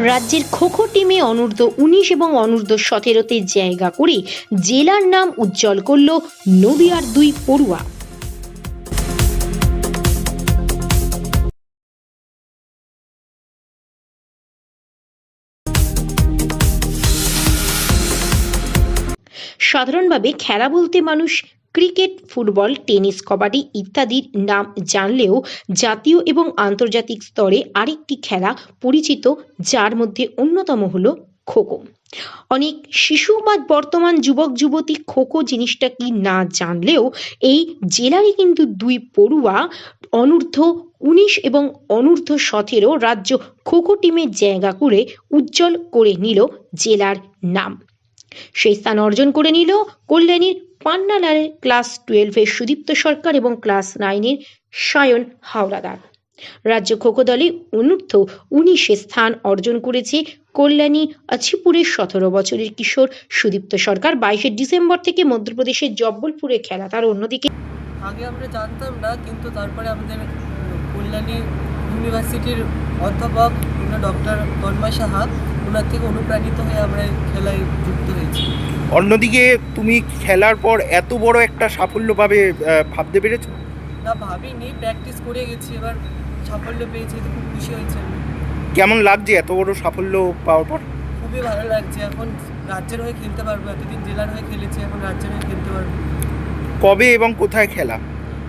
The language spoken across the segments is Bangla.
রাজ্যের খোখো টিমে অনূর্ধ্ব উনিশ এবং অনূর্ধ্ব সতেরোতে জায়গা করে জেলার নাম উজ্জ্বল করল নদিয়ার দুই পড়ুয়া। সাধারণভাবে খেলা বলতে মানুষ ক্রিকেট, ফুটবল, টেনিস, কবাডি ইত্যাদির নাম জানলেও জাতীয় এবং আন্তর্জাতিক স্তরে আরেকটি খেলা পরিচিত, যার মধ্যে অন্যতম হলো খোখো। অনেক শিশু বা বর্তমান যুবক, যুবতী খোখো জিনিসটা কি না জানলেও এই জেলারই কিন্তু দুই পড়ুয়া, অনূর্ধ্ব উনিশ এবং অনূর্ধ্ব সতেরো রাজ্য খোখো টিমের জায়গা করে উজ্জ্বল করে নিল জেলার নাম। সেই স্থান অর্জন করে নিল কল্যাণীর পান্নালালের ক্লাস টুয়েলভের সুদীপ্ত সরকার এবং ক্লাস নাইনের সায়ন হাওলাদার। রাজ্য খোখো দলে অনূর্ধ্ব উনিশে স্থান অর্জন করেছে কল্যাণী আছিপুরের সতেরো বছরের কিশোর সুদীপ্ত সরকার। বাইশে ডিসেম্বর থেকে মধ্যপ্রদেশের জব্বলপুরে খেলা তার অন্যদিকে। আগে আমরা জানতাম না, কিন্তু তারপরে আমাদের কল্যাণী ইউনিভার্সিটির অধ্যাপক ডক্টর কর্মা সাহা ওনার থেকে অনুপ্রাণিত হয়ে আমরা খেলায় যুক্ত হয়েছি। অন্যদিকে তুমি খেলার পর এত বড় একটা সাফল্য পাবে ভাবতে পেরেছ? না ভাবিনি প্র্যাকটিস করে গেছি এবার সাফল্য পেয়েছি তো খুব খুশি হয়েছে কেমন লাগছে এত বড় সাফল্য পাওয়ার পর? খুবই ভালো লাগছে এখন রাজ্যের হয়ে খেলতে পারব এতদিন জেলার হয়ে খেলেছি এখন রাজ্যের হয়ে খেলতে পারব। কবে এবং কোথায় খেলা?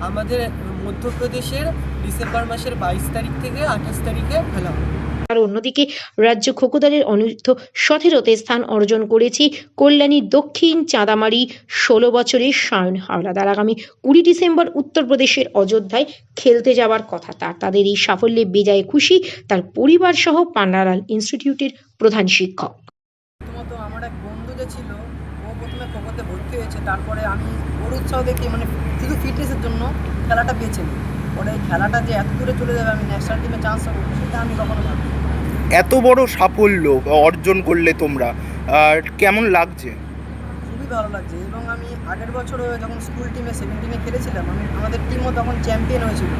আমাদের মধ্যপ্রদেশের ডিসেম্বর মাসের বাইশ তারিখ থেকে আঠাশ তারিখে খেলা হবে। আর অন্যদিকে রাজ্য খোখো দলের সতেরোতে স্থান অর্জন করেছে কল্যাণীর দক্ষিণ চাঁদামারি ষোলো বছরের সায়ন হাওলাদার। আগামী কুড়ি ডিসেম্বর উত্তরপ্রদেশের অযোধ্যায় খেলতে যাওয়ার কথা তার। তাদের এই সাফল্যে বেজায় খুশি তার পরিবার সহ পান্নালাল ইনস্টিটিউটের প্রধান শিক্ষক। আমার এক বন্ধু যে ছিল, ও প্রথমে ভর্তি হয়েছে, তারপরে আমি ওর উৎসাহ দেখে মানে শুধু ফিটনেসের জন্য খেলাটা বেছে পরে খেলাটা যে এত দূরে চলে যাবে, আমি ন্যাশনাল টিমে চান্স পাবো, সেটা আমি কখনো ভাবি এত বড় সাফল্য অর্জন করলে তোমরা আর কেমন লাগছে? খুবই ভালো লাগছে এবং আমি আগের বছরও যখন স্কুল টিমে সেভেন্টিনে খেলেছিলাম আমি আমাদের টিমও তখন চ্যাম্পিয়ন হয়েছিল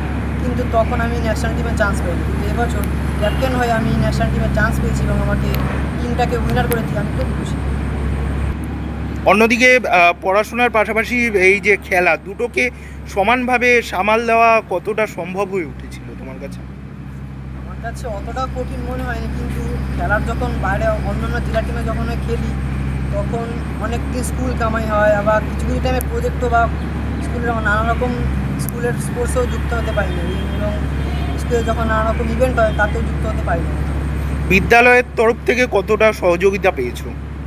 কিন্তু তখন আমি ন্যাশনাল টিমে চান্স পাইনি। কিন্তু এবছর ক্যাপ্টেন হয়ে আমি ন্যাশনাল টিমে চান্স পেয়েছি এবং আমাকে টিমটাকে উইনার করেছি আমি খুব খুশি। অন্যদিকে পড়াশোনার পাশাপাশি এই যে খেলা দুটোকে সমানভাবে সামাল দেওয়া কতটা সম্ভব হয়ে উঠেছিল তোমার কাছে? কাছে অতটা কঠিন মনে হয়নি কিন্তু খেলার যখন বাইরে অন্যান্য জেলা টিমে যখন আমি খেলি তখন অনেক দিন স্কুল কামাই হয় আবার কিছু কিছু টাইমে প্রজেক্টও বা স্কুলের নানা রকম স্কুলের স্পোর্টসেও যুক্ত হতে পারি না এবং স্কুলে যখন নানা রকম ইভেন্ট হয় তাতেও যুক্ত হতে পারি না। বিদ্যালয়ের তরফ থেকে কতটা সহযোগিতা পেয়েছ?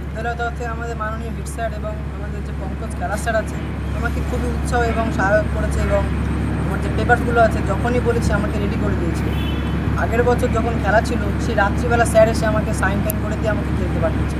বিদ্যালয় তরফ থেকে আমাদের মাননীয় হিট স্যার এবং আমাদের যে পঙ্কজ খেলার স্যার আছে আমাকে খুবই উৎসাহ এবং সহায়ক করেছে এবং আমার যে পেপারসগুলো আছে যখনই বলেছি আমাকে রেডি করে দিয়েছে। আগের বছর যখন খেলা ছিল, সেই রাত্রিবেলা স্যার এসে আমাকে সাইন টাইন করে দিয়ে আমাকে খেলতে পাঠিয়েছে